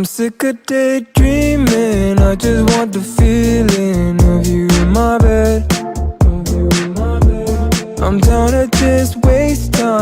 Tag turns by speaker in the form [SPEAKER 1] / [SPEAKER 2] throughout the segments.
[SPEAKER 1] I'm sick of daydreaming. I just want the feeling of you in my bed. I'm down to just waste
[SPEAKER 2] ส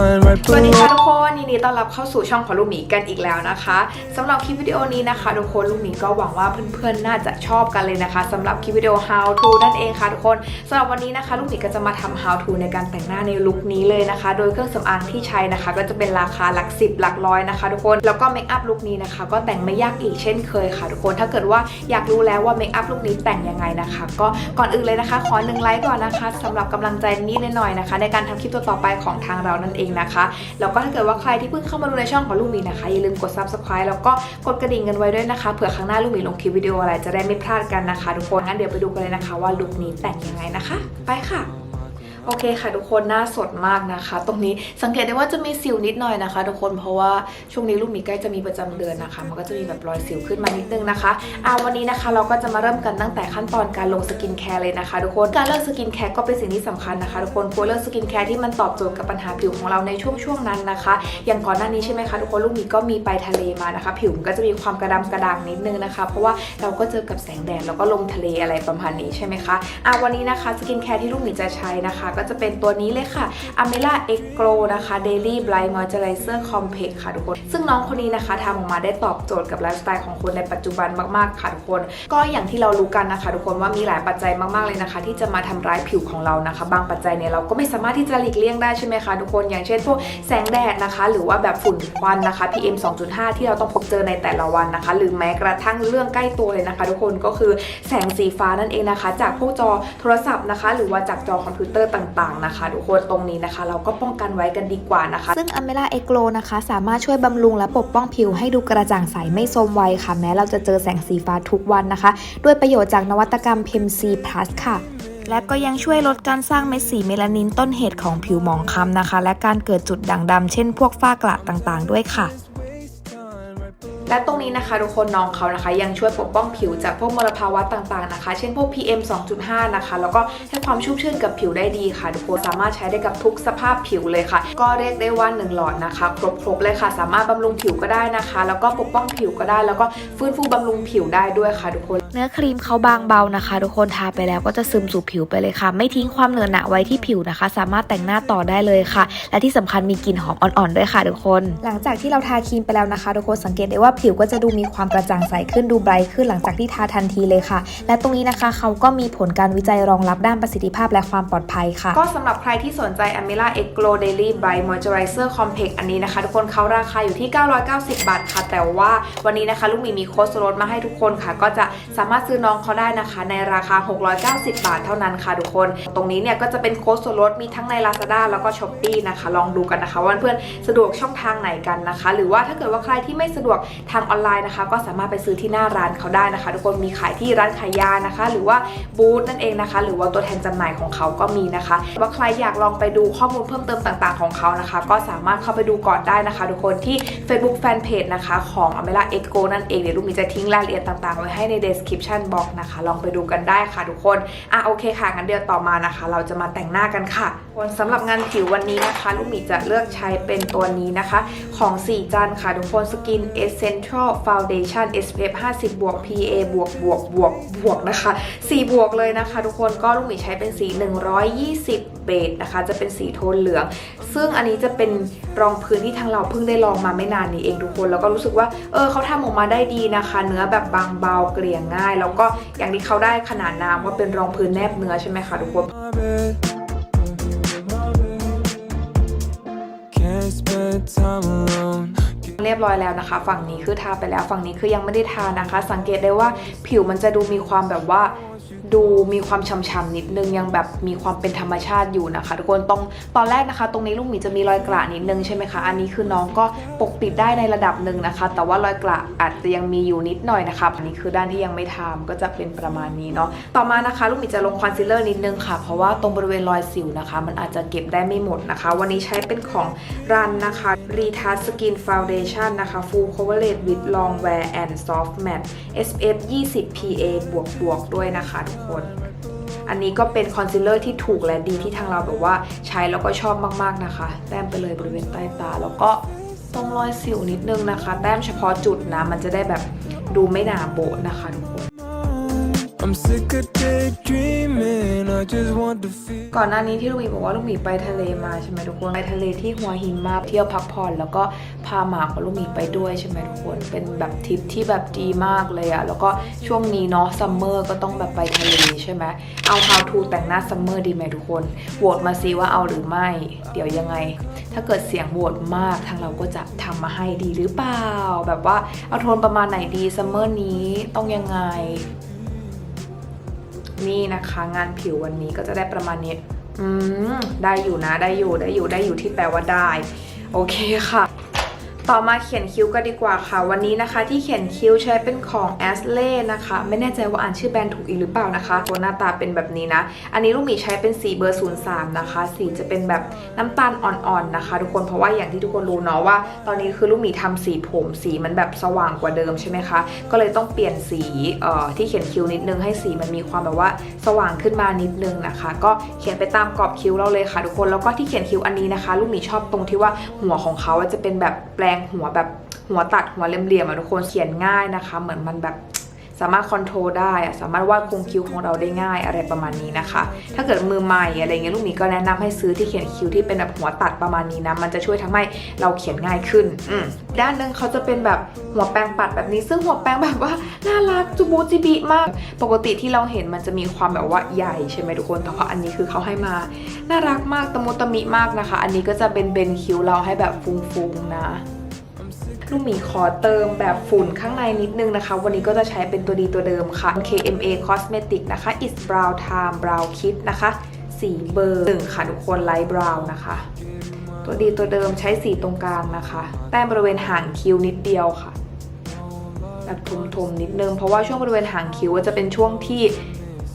[SPEAKER 2] วัสดีค่ะทุกคนยินดีต้อนรับเข้าสู่ช่องของลูกหมีกันอีกแล้วนะคะสำหรับคลิปวิดีโอนี้นะคะทุกคนลูกหมีก็หวังว่าเพื่อนๆน่าจะชอบกันเลยนะคะสำหรับคลิปวิดีโอ how to นั่นเองค่ะทุกคนสำหรับวันนี้นะคะ ลูกหมีก็จะมาทำ how to ในการแต่งหน้าในลุคนี้เลยนะคะ โดยเครื่องสำอางที่ใช้นะคะ ก็จะเป็นราคาหลักสิบหลักร้อยนะคะ ทุกคนแล้วก็เมคอัพลุคนี้นะคะ ก็แต่งไม่ยากอีกเช่นเคยค่ะทุกคนถ้าเกิดว่าอยากรู้แล้วว่าเมคอัพลุคนี้แต่งยังไงนะคะ ก็ก่อนอื่นเลยนะคะ ขอหนึ่งไลค์ก่อนนะคะสำหรับกำลังใจนิดหน่อยๆนะคะ ในการทำคลิปต่อๆไปของทางเรานั่นเองนะคะ แล้วก็ถ้าเกิดว่าใครที่เพิ่งเข้ามาดูในช่องของลูกหมีนะคะอย่าลืมกด subscribe แล้วก็กดกระดิ่งกันไว้ด้วยนะคะเผื่อครั้งหน้าลูกหมีลงคลิปวิดีโออะไรจะได้ไม่พลาดกันนะคะ ทุกคนงั้นเดี๋ยวไปดูกันเลยนะคะ ว่าลุคนี้แต่งยังไงนะคะ ไปค่ะ โอเคค่ะทุกคนหน้าสดมากนะคะ ตรงนี้สังเกตได้ว่าจะมีสิวนิดหน่อยนะคะ ทุกคนเพราะว่าช่วงนี้ลูกหมีใกล้จะมีประจำเดือนนะคะ มันก็จะมีแบบรอยสิวขึ้นมานิดนึงนะคะอ่าวันนี้นะคะเราก็จะมาเริ่มกันตั้งแต่ขั้นตอนการลงสกินแคร์เลยนะคะ ทุกคนการเลือกสกินแคร์ก็เป็นสิ่งที่สำคัญนะคะทุกคนควรเลือกสกินแคร์ที่มันตอบโจทย์กับปัญหาผิวของเราในช่วงช่วงนั้นนะคะ อย่างก่อนหน้านี้ใช่ไหมคะทุกคนลูกหมีก็มีไปทะเลมานะคะ ผิวมันก็จะมีความกระดำกระด่างนิดนึงนะคะ เพราะว่าเราก็เจอกับแสงแดดแล้วก็ลมทะเลอะไรประมาณนี้ใช่ไหมคะอ่าวันนี้นะคะสกินแคร์ที่ลูกมีจะใช้นะคะก็จะเป็นตัวนี้เลยค่ะ a m e l a X Glow นะคะ Daily Bright Moisturizer Complex ค่ะทุกคน ซึ่งน้องคนนี้นะคะทำออกมาได้ตอบโจทย์กับไลฟ์สไตล์ของคนในปัจจุบันมากๆค่ะทุกคน ก็อย่างที่เรารู้กันนะคะทุกคนว่ามีหลายปัจจัยมากๆเลยนะคะ ที่จะมาทำร้ายผิวของเรานะคะ บางปัจจัยเนี่ยเราก็ไม่สามารถที่จะหลีกเลี่ยงได้ใช่ไหมคะทุกคน อย่างเช่นพวกแสงแดดนะคะ หรือว่าแบบฝุ่นควันนะคะ PM 2.5 ที่เราต้องพบเจอในแต่ละวันนะคะ หรือแม้กระทั่งเรื่องใกล้ตัวเลยนะคะ ทุกคนก็คือแสงสีฟ้านั่นเองนะคะ จากพวกจอโทรศัพท์นะคะ หรือว่าจากจอคอมพิวเตอร์ต่างๆนะคะทุกคนตรงนี้นะคะ เราก็ป้องกันไว้กันดีกว่านะคะ
[SPEAKER 3] ซึ่ง a m e l a e g l o นะคะ สามารถช่วยบำรุงและปกป้องผิวให้ดูกระจ่างใสไม่โทรมไวค่ะ แม้เราจะเจอแสงสีฟ้าทุกวันนะคะ ด้วยประโยชน์จากนวัตกรรม PEM C Plus ค่ะและก็ยังช่วยลดการสร้างเม็ดสีเมลานินต้นเหตุของผิวหมองคล้ำนะคะ และการเกิดจุดด่างดำเช่นพวกฝ้ากระต่างๆ ด้วยค่ะ
[SPEAKER 2] และตรงนี้นะคะทุกคนน้องเขานะคะ ยังช่วยปกป้องผิวจากพวกมลภาวะต่างๆนะคะ เช่นพวก PM 2.5 นะคะ แล้วก็ให้ความชุ่มชื่นกับผิวได้ดีค่ะ ทุกคนสามารถใช้ได้กับทุกสภาพผิวเลยค่ะ ก็เรียกได้ว่า1หลอดนะคะ ครบๆเลยค่ะ สามารถบำรุงผิวก็ได้นะคะ แล้วก็ปกป้องผิวก็ได้ แล้วก็ฟื้นฟูบำรุงผิวได้ด้วยค่ะทุกคน
[SPEAKER 3] เนื้อครีมเขาบางเบานะคะ ทุกคนทาไปแล้วก็จะซึมสู่ผิวไปเลยค่ะ ไม่ทิ้งความเหนอะหนะไว้ที่ผิวนะคะ สามารถแต่งหน้าต่อได้เลยค่ะ และที่สำคัญมีกลิ่นหอมอ่อนๆด้วยค่ะทุกคน หลังจากที่เราทาครีมไปแล้วนะคะ ทุกคนสังเกตได้ว่าผิวก็จะดูมีความกระจ่างใสขึ้นดูไบรท์ขึ้นหลังจากที่ทาทันทีเลยค่ะ และตรงนี้นะคะเขาก็มีผลการวิจัยรองรับด้านประสิทธิภาพและความปลอดภัยค่ะ
[SPEAKER 2] ก็สำหรับใครที่สนใจ a m e l a X Glow Daily Bright Moisturizer Complex อันนี้นะคะ ทุกคนเขาราคาอยู่ที่ 990 บาทค่ะ แต่ว่าวันนี้นะคะ ลูกมีมีโค้ดส่วนลดมาให้ทุกคนค่ะ ก็จะสามารถซื้อน้องเขาได้นะคะ ในราคา 690 บาทเท่านั้นค่ะทุกคน ตรงนี้เนี่ยก็จะเป็นโค้ดส่วนลดมีทั้งใน Lazada แล้วก็ Shopee นะคะ ลองดูกันนะคะว่าเพื่อนสะดวกช่องทางไหนกันนะคะ หรือว่าถ้าเกิดว่าใครที่ไม่สะดวกทางออนไลน์นะคะ ก็สามารถไปซื้อที่หน้าร้านเขาได้นะคะ ทุกคนมีขายที่ร้านขายยานะคะ หรือว่าบูธนั่นเองนะคะ หรือว่าตัวแทนจำหน่ายของเขาก็มีนะคะ ว่าใครอยากลองไปดูข้อมูลเพิ่มเติมต่างๆของเขานะคะ ก็สามารถเข้าไปดูก่อนได้นะคะ ทุกคนที่ Facebook Fanpage นะคะ ของ a m e l a e g o นั่นเองเดี๋ยวลูกมีจะทิ้งรายละเอียดต่างๆ ไว้ให้ใน description box นะคะ ลองไปดูกันได้ค่ะทุกคนอะโอเคค่ะงั้นเดี๋ยวต่อมานะคะ เราจะมาแต่งหน้ากันค่ะ คนสำหรับงานผิววันนี้นะคะ ลูกหมีจะเลือกใช้เป็นตัวนี้นะคะ ของสีจันค่ะทุกคน Skin Essential Foundation SPF 50บวก PA บวกบวกบวกบวกนะคะ4บวกเลยนะคะ ทุกคนก็ลูกหมีใช้เป็นสี 120 เบจนะคะ จะเป็นสีโทนเหลือง ซึ่งอันนี้จะเป็นรองพื้นที่ทางเราเพิ่งได้ลองมาไม่นานนี้เองทุกคนแล้วก็รู้สึกว่าเออเขาทำออกมาได้ดีนะคะ เนื้อแบบบางเบาเกลี่ยง่าย แล้วก็อย่างที่เขาได้ขนาดน้ำว่าเป็นรองพื้นแนบเนื้อใช่ไหมคะทุกคน เรียบร้อยแล้วนะคะ ฝั่งนี้คือทาไปแล้วฝั่งนี้คือยังไม่ได้ทานะคะ สังเกตได้ว่าผิวมันจะดูมีความแบบว่า ดูมีความช้ำๆนิดนึงยังแบบมีความเป็นธรรมชาติอยู่นะคะ ทุกคนตรงตอนแรกนะคะ ตรงนี้ลูกหมีจะมีรอยกระนิดนึงใช่ไหมคะอันนี้คือน้องก็ปกปิดได้ในระดับหนึ่งนะคะ แต่ว่ารอยกระอาจจะยังมีอยู่นิดหน่อยนะคะอันนี้คือด้านที่ยังไม่ทาก็จะเป็นประมาณนี้เนาะต่อมานะคะ ลูกหมีจะลงคอนซีลเลอร์นิดนึงค่ะ เพราะว่าตรงบริเวณรอยสิวนะคะ มันอาจจะเก็บได้ไม่หมดนะคะ วันนี้ใช้เป็นของรันนะคะ Retouch Skin Foundation นะคะ Full Coverage with Long Wear and Soft Matte SPF 20 PA บวกบวกๆด้วยนะคะทุกคน อันนี้ก็เป็นคอนซีลเลอร์ที่ถูกและดีที่ทางเราแบบว่าใช้แล้วก็ชอบมากๆนะคะ แต้มไปเลยบริเวณใต้ตา แล้วก็ตรงรอยสิวนิดนึงนะคะ แต้มเฉพาะจุดนะ มันจะได้แบบดูไม่หนาโบนะคะทุกคน
[SPEAKER 1] I'm sick of daydreaming. I just want to feel.
[SPEAKER 2] ก่อนหน้านี้ที่ลูกหมีบอกว่าลูกหมีไปทะเลมาใช่ไหมทุกคนไปทะเลที่หัวหินมาเที่ยวพักผ่อนแล้วก็พาหมาของลูกหมีไปด้วยใช่ไหมทุกคนเป็นแบบทริปที่แบบดีมากเลยอะแล้วก็ช่วงนี้เนาะซัมเมอร์ก็ต้องแบบไปทะเลใช่ไหมเอา how to แต่งหน้าซัมเมอร์ดีไหมทุกคนโหวตมาซิว่าเอาหรือไม่ เดี๋ยวยังไง ถ้าเกิดเสียงโหวตมากทางเราก็จะทำมาให้ดีหรือเปล่า แบบว่าเอาโทนประมาณไหนดีซัมเมอร์นี้ต้องยังไง นี่นะคะ งานผิววันนี้ก็จะได้ประมาณนี้ อืม ได้อยู่นะ ได้อยู่ ได้อยู่ ได้อยู่ที่แปลว่าได้ โอเคค่ะ ต่อมาเขียนคิ้วก็ดีกว่าค่ะ วันนี้นะคะที่เขียนคิ้วใช้เป็นของ a s l e นะคะ ไม่แน่ใจว่าอ่านชื่อแบรนด์ถูกอีกหรือเปล่านะคะตัวหน้าตาเป็นแบบนี้นะ อันนี้ลูกหมีใช้เป็นสีเบอร์ 03 นะคะ สีจะเป็นแบบน้ำตาลอ่อนๆนะคะ ทุกคนเพราะว่าอย่างที่ทุกคนรู้เนาะว่า ตอนนี้คือลูกหมีทำสีผมสีมันแบบสว่างกว่าเดิมใช่ไหมคะก็เลยต้องเปลี่ยนสีเอ่อที่เขียนคิ้วนิดนึงให้สีมันมีความแบบว่าสว่างขึ้นมานิดนึงนะคะ ก็เขียนไปตามกรอบคิ้วเราเลยค่ะ ทุกคนแล้วก็ที่เขียนคิ้วอันนี้นะคะ ลูกหมีชอบตรงที่ว่าหัวของเขาจะเป็นแบบแปลงหัวแบบหัวตัดหัวเหลี่ยมๆอะทุกคนเขียนง่ายนะคะ เหมือนมันแบบสามารถคอนโทรลได้อะสามารถวาดโครงคิ้วของเราได้ง่ายอะไรประมาณนี้นะคะ ถ้าเกิดมือใหม่อะไรเงี้ยลูกหมีก็แนะนำให้ซื้อที่เขียนคิ้วที่เป็นแบบหัวตัดประมาณนี้นะ มันจะช่วยทำให้เราเขียนง่ายขึ้นอืมด้านหนึงเขาจะเป็นแบบหัวแปรงปัดแบบนี้ ซึ่งหัวแปรงแบบว่าน่ารักจูบูจิบิมาก ปกติที่เราเห็นมันจะมีความแบบว่าใหญ่ใช่ไหมทุกคนแต่ว่าอันนี้คือเขาให้มา น่ารักมากตะมุตะมิมากนะคะ อันนี้ก็จะเป็นเบนคิ้วเราให้แบบฟุ้งๆนะ ลูกหมีขอเติมแบบฝุ่นข้างในนิดนึงนะคะ วันนี้ก็จะใช้เป็นตัวดีตัวเดิมค่ะ KMA Cosmetic นะคะ It's Brow Time Brow Kit นะคะ สีเบอร์หนึ่งค่ะทุกคนไลท์บราวน์นะคะ ตัวดีตัวเดิมใช้สีตรงกลางนะคะ แต้มบริเวณห่างคิ้วนิดเดียวค่ะแบบทุมๆนิดนึง เพราะว่าช่วงบริเวณหางคิ้วจะเป็นช่วงที่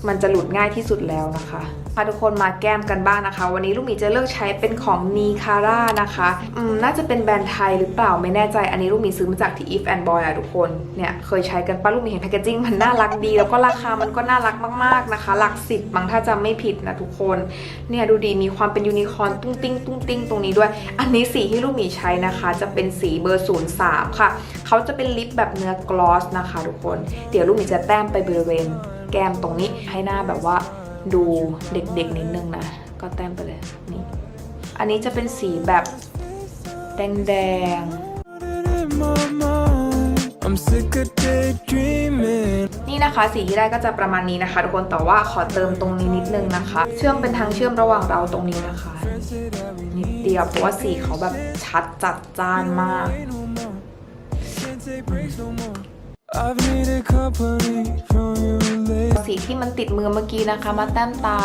[SPEAKER 2] มันจะหลุดง่ายที่สุดแล้วนะคะ พาทุกคนมาแก้มกันบ้างนะคะ วันนี้ลูกหมีจะเลือกใช้เป็นของ n i c a r a นะคะอืมน่าจะเป็นแบรนด์ไทยหรือเปล่าไม่แน่ใจ อันนี้ลูกหมีซื้อมาจากที่ If and Boy อะทุกคนเนี่ยเคยใช้กันป้าลูกหมีเห็นแพคเกจิ้งมันน่ารักดี แล้วก็ราคามันก็น่ารักมากๆนะคะ หลักสิบบางถ้าจำไม่ผิดนะทุกคนเนี่ยดูดีมีความเป็นยูนิคอร์นตุ้งติ้งตุ้งติ้งตรงนี้ด้วย อันนี้สีที่ลูกหมีใช้นะคะ จะเป็นสีเบอร์03ค่ะเขาจะเป็นลิปแบบเนื้อกลอสนะคะ ทุกคน เดี๋ยวลูกหมีจะแต้มไปบริเวณแก้มตรงนี้ให้หน้าแบบว่า ดูเด็กๆนิดนึงนะ ก็แต้มไปเลยนี่ อันนี้จะเป็นสีแบบแดง
[SPEAKER 1] In my mind. I'm sick of daydreaming.
[SPEAKER 2] ๆนี่นะคะสีที่ได้ก็จะประมาณนี้นะคะ ทุกคนแต่ว่าขอเติมตรงนี้นิดนึงนะคะ เชื่อมเป็นทางเชื่อมระหว่างเราตรงนี้นะคะ
[SPEAKER 1] Say that we
[SPEAKER 2] นิดเดียวเพราะว่าสีเขาแบบชัดจัดจ้านมาก สีที่มันติดมือเมื่อกี้นะคะ มาแต้มตา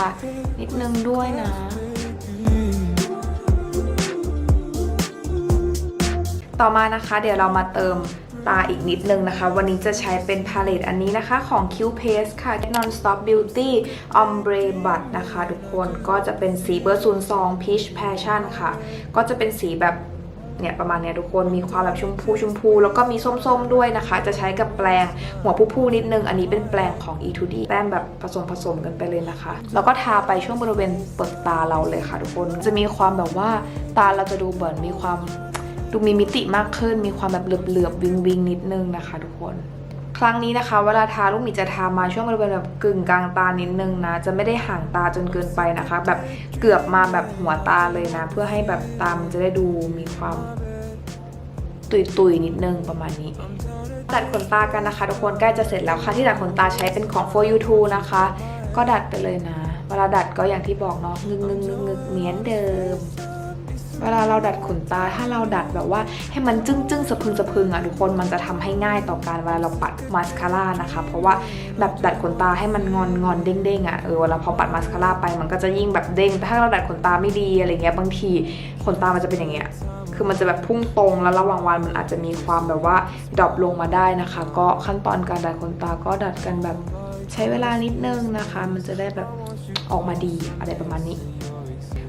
[SPEAKER 2] นิดนึงด้วยนะ ต่อมานะคะ เดี๋ยวเรามาเติมตาอีกนิดนึงนะคะ วันนี้จะใช้เป็นพาเลตอันนี้นะคะ ของ Q Paste ค่ะ Non Stop Beauty Ombre Butt นะคะ ทุกคนก็จะเป็นสีเบอร์ 02 Peach Passion ค่ะ ก็จะเป็นสีแบบ เนี่ยประมาณเนี้ยทุกคนมีความแบบชมพูชมพู แล้วก็มีส้มๆด้วยนะคะ จะใช้กับแปรงหัวผู้ๆนิดนึง อันนี้เป็นแปรงของ E2D แต้มแบบผสมผสมกันไปเลยนะคะ แล้วก็ทาไปช่วงบริเวณเปิดตาเราเลยค่ะ ทุกคนจะมีความแบบว่าตาเราจะดูเหมือนมีความดูมีมิติมากขึ้น มีความแบบเหลือบๆวิงวิงๆนิดนึงนะคะ ทุกคน ครั้งนี้นะคะ เวลาทาลูกหมีจะทามาช่วงบริเวณแบบกึ่งกลางตานิดนึงนะ จะไม่ได้ห่างตาจนเกินไปนะคะ แบบเกือบมาแบบหัวตาเลยนะ เพื่อให้แบบตามันจะได้ดูมีความตุยๆนิดนึงประมาณนี้ดัดขนตากันนะคะ ทุกคนใกล้จะเสร็จแล้วค่ะที่ดัดขนตาใช้เป็นของ for you t o นะคะ ก็ดัดไปเลยนะ เวลาดัดก็อย่างที่บอกเนาะงึกงึกงึกงึกเหมือนเดิม เวลาเราดัดขนตาถ้าเราดัดแบบว่าให้มันจึ้งจึ้งสะพึงสะพึงอะทุกคนมันจะทำให้ง่ายต่อการเวลาเราปัดมาสคาร่านะคะ เพราะว่าแบบดัดขนตาให้มันงอนงอนๆเด้งอะเออเวลาพอปัดมาสคาร่าไปมันก็จะยิ่งแบบเด้งแต่ถ้าเราดัดขนตาไม่ดีอะไรเงี้ยบางทีขนตามันจะเป็นอย่างเงี้ยคือมันจะแบบพุ่งตรงแล้วระหว่างวันมันอาจจะมีความแบบว่าดรอปลงมาได้นะคะ ก็ขั้นตอนการดัดขนตาก็ดัดกันแบบใช้เวลานิดนึงนะคะ มันจะได้แบบออกมาดีอะไรประมาณนี้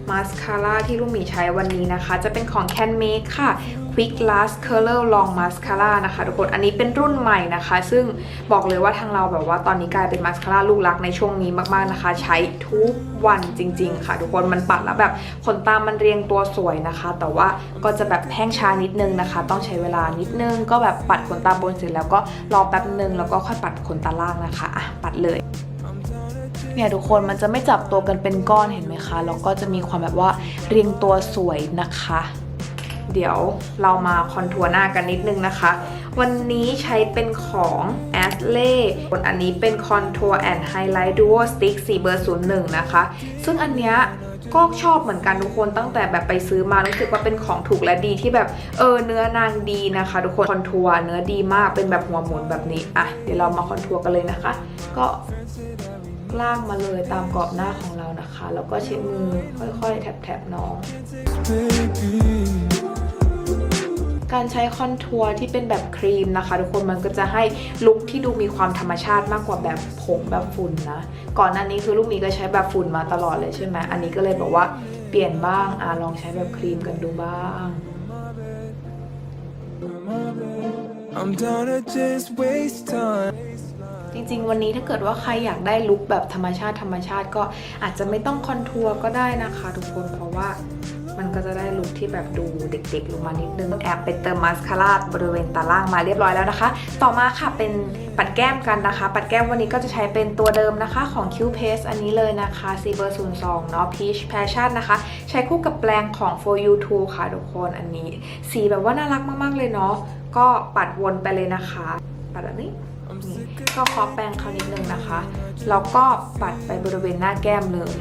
[SPEAKER 2] มาสคาร่าที่ลูกหมีใช้วันนี้นะคะ จะเป็นของ Can Make ค่ะ Quick Last Color Long Mascara นะคะทุกคน อันนี้เป็นรุ่นใหม่นะคะ ซึ่งบอกเลยว่าทางเราแบบว่าตอนนี้กลายเป็นมาสคาร่าลูกรักในช่วงนี้มากๆนะคะ ใช้ทุกวันจริง ๆ ค่ะ ทุกคนมันปัดแล้วแบบขนตามันเรียงตัวสวยนะคะ แต่ว่าก็จะแบบแห้งช้านิดนึงนะคะ ต้องใช้เวลานิดนึง ก็แบบปัดขนตาบนเสร็จแล้วก็รอแป๊บนึงแล้วก็ค่อยปัดขนตาล่างนะคะอะปัดเลย เนี่ยทุกคนมันจะไม่จับตัวกันเป็นก้อนเห็นไหมคะ แล้วก็จะมีความแบบว่าเรียงตัวสวยนะคะ เดี๋ยวเรามาคอนทัวร์หน้ากันนิดนึงนะคะ วันนี้ใช้เป็นของ a s l e บนอันนี้เป็น Contour and Highlight Duo Stick 4เบอร์01 นะคะ ซึ่งอันเนี้ยก็ชอบเหมือนกันทุกคนตั้งแต่แบบไปซื้อมารู้สึกว่าเป็นของถูกและดีที่แบบเออเนื้อนางดีนะคะ ทุกคนคอนทัวร์เนื้อดีมากเป็นแบบหัวหมุนแบบนี้อะเดี๋ยวเรามาคอนทัวร์กันเลยนะคะ ก็ ล่างมาเลยตามกรอบหน้าของเรานะคะ แล้วก็เช็ดมือค่อยๆ แถบๆน้อง การใช้คอนทัวร์ที่เป็นแบบครีมนะคะ ทุกคนมันก็จะให้ลุคที่ดูมีความธรรมชาติมากกว่าแบบผงแบบฝุ่นนะ ก่อนหน้านี้คือลูกหมีก็ใช้แบบฝุ่นมาตลอดเลยใช่ไหมอันนี้ก็เลยบอกว่าเปลี่ยนบ้างอะลองใช้แบบครีมกันดูบ้าง
[SPEAKER 1] I'm down to just waste time.
[SPEAKER 2] จริงๆ วันนี้ถ้าเกิดว่าใครอยากได้ลุคแบบธรรมชาติธรรมชาติก็อาจจะไม่ต้องคอนทัวร์ก็ได้นะคะทุกคนเพราะว่ามันก็จะได้ลุคที่แบบดูเด็กๆลงมานิดนึงแอบไปเติมมาสคาร่าบริเวณตาล่างมาเรียบร้อยแล้วนะคะ ต่อมาค่ะเป็นปัดแก้มกันนะคะ ปัดแก้มวันนี้ก็จะใช้เป็นตัวเดิมนะคะของ Q Paste อันนี้เลยนะคะซีเบอร์02เนาะ Peach Passion นะคะ ใช้คู่กับแปรงของ For You Too ค่ะทุกคนอันนี้ สีแบบว่าน่ารักมากๆเลยเนาะ ก็ปัดวนไปเลยนะคะ ปัดแบบนี้ก็เคาะแป้งเขานิดนึงนะคะ แล้วก็ปัดไปบริเวณหน้าแก้มเลย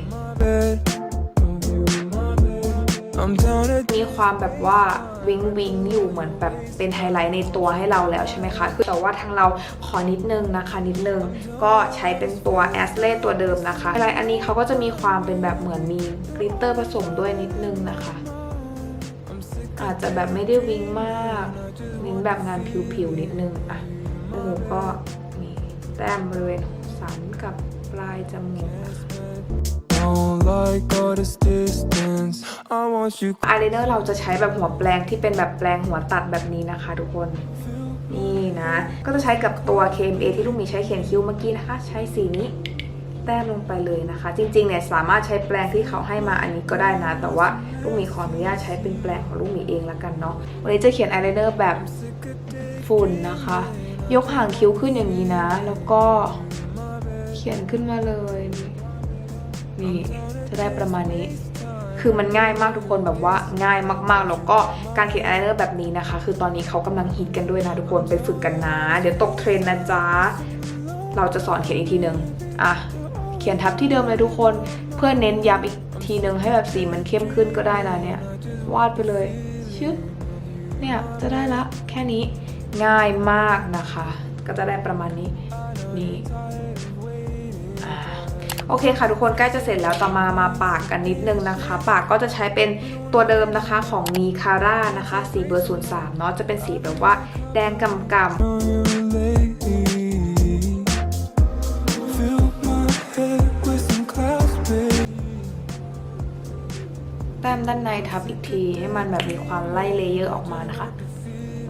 [SPEAKER 2] มีความแบบว่าวิงวิงอยู่เหมือนแบบเป็นไฮไลท์ในตัวให้เราแล้วใช่ไหมคะ คือแต่ว่าทางเราขอนิดนึงนะคะ นิดนึง ก็ใช้เป็นตัวแอสเล่ตัวเดิมนะคะไฮไลท์อันนี้เขาก็จะมีความเป็นแบบเหมือนมีกลิตเตอร์ผสมด้วยนิดนึงนะคะ อาจจะแบบไม่ได้วิงมาก แบบงานผิวๆนิดนึงอะจมูกก็มีแต้มบริเวณสันกับปลายจมูกนะคะ
[SPEAKER 1] don't like all this distance. I want you
[SPEAKER 2] อายไลเนอร์เราจะใช้แบบหัวแปรงที่เป็นแบบแปรงหัวตัดแบบนี้นะคะทุกคนนี่นะ ก็จะใช้กับตัว KMA ที่ลูกหมีใช้เขียนคิ้วเมื่อกี้นะคะ ใช้สีนี้ แต้มลงไปเลยนะคะ จริงๆเนี่ยสามารถใช้แปรงที่เขาให้มาอันนี้ก็ได้นะ แต่ว่าลูกหมีขออนุญาตใช้เป็นแปรงของลูกหมีเองละกันเนาะวันนี้จะเขียนอายไลเนอร์แบบฝุ่นนะคะ ยกห่างคิ้วขึ้นอย่างนี้นะ แล้วก็เขียนขึ้นมาเลยนี่จะได้ประมาณนี้คือมันง่ายมากทุกคนแบบว่าง่ายมากๆ แล้วก็การเขียนอายไลเนอร์แบบนี้นะคะ คือตอนนี้เขากำลังฮิตกันด้วยนะทุกคนไปฝึกกันนะ เดี๋ยวตกเทรนนะจ๊ะ เราจะสอนเขียนอีกทีหนึ่งอะ เขียนทับที่เดิมเลยทุกคน เพื่อเน้นย้ำอีกทีหนึ่งให้แบบสีมันเข้มขึ้นก็ได้นะเนี่ย วาดไปเลยชึบเนี่ยจะได้ละแค่นี้ง่ายมากนะคะ ก็จะได้ประมาณนี้นี่โอเคค่ะทุกคนใกล้จะเสร็จแล้วต่อมามาปากกันนิดนึงนะคะ ปากก็จะใช้เป็นตัวเดิมนะคะของนีคาร่านะคะ สีเบอร์ 03 เนาะจะเป็นสีแบบว่าแดงกำกำ ต้มด้านในทับอีกที ให้มันแบบมีความไล่เลเยอร์ออกมานะคะ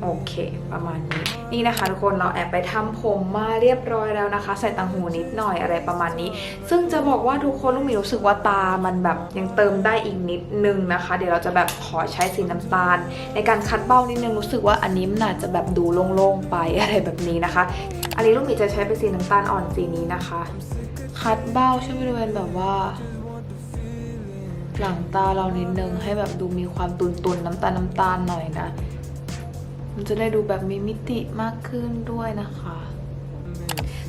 [SPEAKER 2] โอเค ประมาณนี้ นี่นะคะทุกคนเราแอบไปทำผมมาเรียบร้อยแล้วนะคะ ใส่ต่างหูนิดหน่อยอะไรประมาณนี้ ซึ่งจะบอกว่าทุกคนลูกหมีรู้สึกว่าตามันแบบยังเติมได้อีกนิดนึงนะคะ เดี๋ยวเราจะแบบขอใช้สีน้ำตาล ในการคัดเบ้านิดนึงรู้สึกว่าอันนี้มันอาจจะแบบดูโล่งๆไปอะไรแบบนี้นะคะ อันนี้ลูกหมีจะใช้เป็นสีน้ำตาลอ่อนสีนี้นะคะ คัดเบ้าช่วงบริเวณแบบว่า หลังตาเรานิดนึงให้แบบดูมีความตุนๆน้ำตาลน้ำตาลหน่อยนะ มันจะได้ดูแบบมีมิติมากขึ้นด้วยนะคะ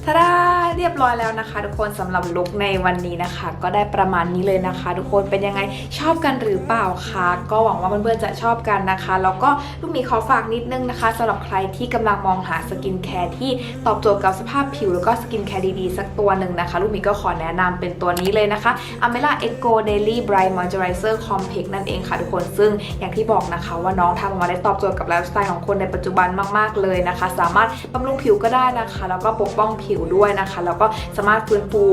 [SPEAKER 2] าดาเรียบร้อยแล้วนะคะ ทุกคนสำหรับลุคในวันนี้นะคะ ก็ได้ประมาณนี้เลยนะคะ ทุกคนเป็นยังไงชอบกันหรือเปล่าคะก็หวังว่าเพื่อนๆจะชอบกันนะคะ แล้วก็ลูกมีขอฝากนิดนึงนะคะสำหรับใครที่กำลังมองหาสกินแคร์ที่ตอบโจทย์กับสภาพผิว แล้วก็สกินแคร์ดีๆ สักตัวหนึ่งนะคะ ลูกมีก็ขอแนะนำเป็นตัวนี้เลยนะคะ Amela Eco Daily Bright Moisturizer Complex นั่นเองค่ะทุกคนซึ่งอย่างที่บอกนะคะ ว่าน้องทำออกมาได้ตอบโจทย์กับไลฟ์สไตล์ของคนในปัจจุบันมากๆเลยนะคะ สามารถบำรุงผิวก็ได้นะคะ แล้วก็ปกป้องผิวด้วยนะคะ แล้วก็สามารถฟื้นฟู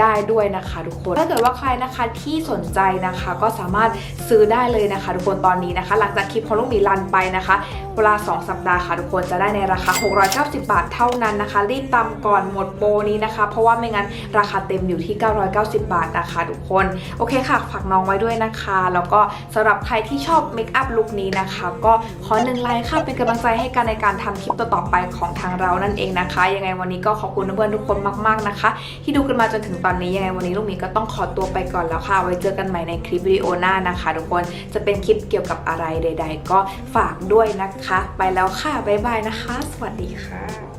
[SPEAKER 2] ได้ด้วยนะคะ ทุกคน ถ้าเกิดว่าใครนะคะที่สนใจนะคะ ก็สามารถซื้อได้เลยนะคะ ทุกคนตอนนี้นะคะ หลังจากคลิปของลูกหมีรันไปนะคะ เวลา 2 สัปดาห์ค่ะทุกคนจะได้ในราคา 690 บาทเท่านั้นนะคะ รีบตามก่อนหมดโปรนี้นะคะ เพราะว่าไม่งั้นราคาเต็มอยู่ที่ 990 บาทนะคะ ทุกคนโอเคค่ะฝากน้องไว้ด้วยนะคะ แล้วก็สำหรับใครที่ชอบเมคอัพลุคนี้นะคะ ก็ขอหนึ่งไลค์ค่ะเป็นกำลังใจให้กันในการทำคลิปต่อๆไปของทางเรานั่นเองนะคะ ยังไงวันนี้ก็ขอบคุณพื่อนๆทุกคนมากๆนะคะ ที่ดูกันมาจนถึงตอนนี้ยังไงวันนี้ลูกหมีก็ต้องขอตัวไปก่อนแล้วค่ะ ไว้เจอกันใหม่ในคลิปวิดีโอหน้านะคะ ทุกคนจะเป็นคลิปเกี่ยวกับอะไรใด ๆ ก็ฝากด้วยนะคะ ไปแล้วค่ะบ๊ายบายนะคะ สวัสดีค่ะ